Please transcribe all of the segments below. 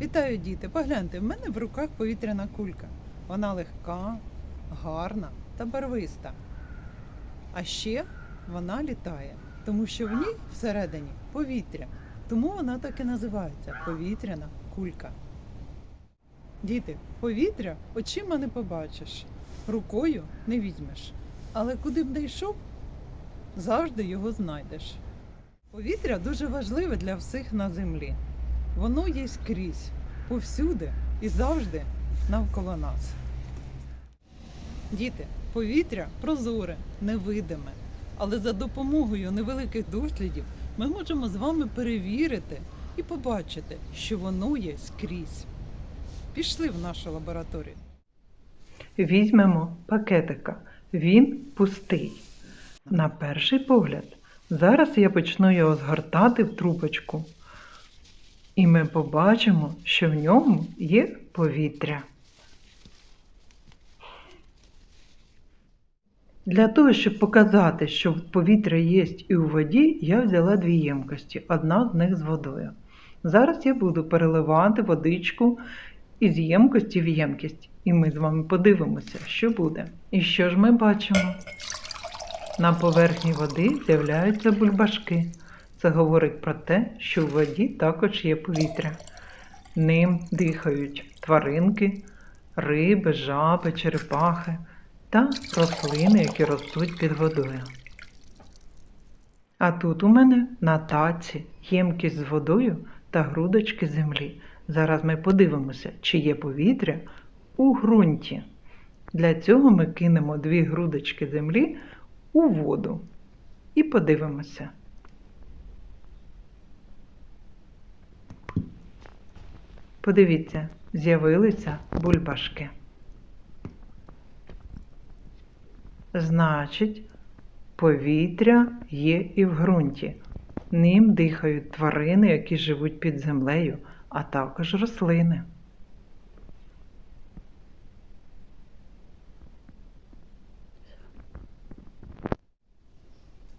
Вітаю, діти! Погляньте, в мене в руках повітряна кулька. Вона легка, гарна та барвиста. А ще вона літає, тому що в ній всередині повітря. Тому вона так і називається повітряна кулька. Діти, повітря очима не побачиш, рукою не візьмеш. Але куди б не йшов, завжди його знайдеш. Повітря дуже важливе для всіх на землі. Воно є скрізь, повсюди і завжди навколо нас. Діти, повітря прозоре, невидиме, але за допомогою невеликих дослідів ми можемо з вами перевірити і побачити, що воно є скрізь. Пішли в нашу лабораторію. Візьмемо пакетика. Він пустий. На перший погляд. Зараз я почну його згортати в трубочку. І ми побачимо, що в ньому є повітря. Для того, щоб показати, що повітря є і у воді, я взяла дві ємкості, одна з них з водою. Зараз я буду переливати водичку із ємкості в ємкість, і ми з вами подивимося, що буде. І що ж ми бачимо? На поверхні води з'являються бульбашки. Це говорить про те, що в воді також є повітря. Ним дихають тваринки, риби, жаби, черепахи та рослини, які ростуть під водою. А тут у мене на таці ємкість з водою та грудочки землі. Зараз ми подивимося, чи є повітря у ґрунті. Для цього ми кинемо дві грудочки землі у воду і подивимося. Подивіться, з'явилися бульбашки. Значить, повітря є і в ґрунті. Ним дихають тварини, які живуть під землею, а також рослини.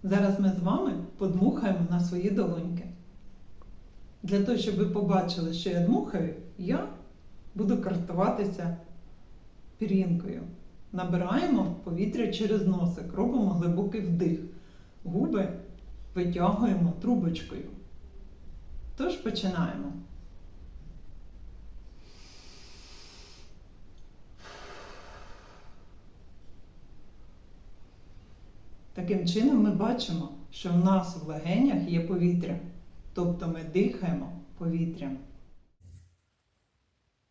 Зараз ми з вами подмухаємо на свої долоньки. Для того, щоб ви побачили, що я дмухаю, я буду картуватися пірінкою. Набираємо повітря через носик, робимо глибокий вдих. Губи витягуємо трубочкою. Тож починаємо. Таким чином ми бачимо, що в нас в легенях є повітря, тобто ми дихаємо повітрям.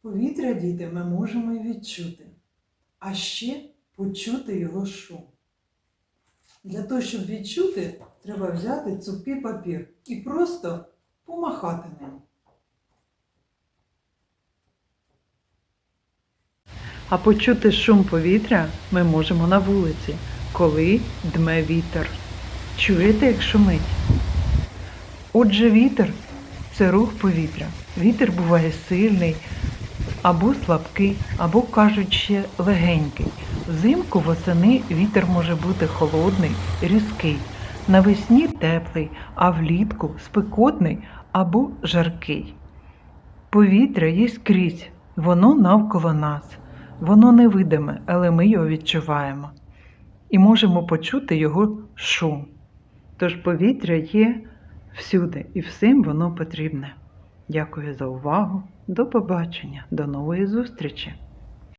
Повітря, діти, ми можемо і відчути, а ще почути його шум. Для того, щоб відчути, треба взяти цупкий папір і просто помахати ним. А почути шум повітря ми можемо на вулиці, коли дме вітер. Чуєте, як шумить? Отже, вітер це рух повітря. Вітер буває сильний або слабкий, або кажуть ще легенький. Взимку восени вітер може бути холодний, різкий, навесні теплий, а влітку спекотний або жаркий. Повітря є скрізь, воно навколо нас. Воно невидиме, але ми його відчуваємо і можемо почути його шум. Тож повітря є всюди і всім воно потрібне. Дякую за увагу. До побачення, до нової зустрічі!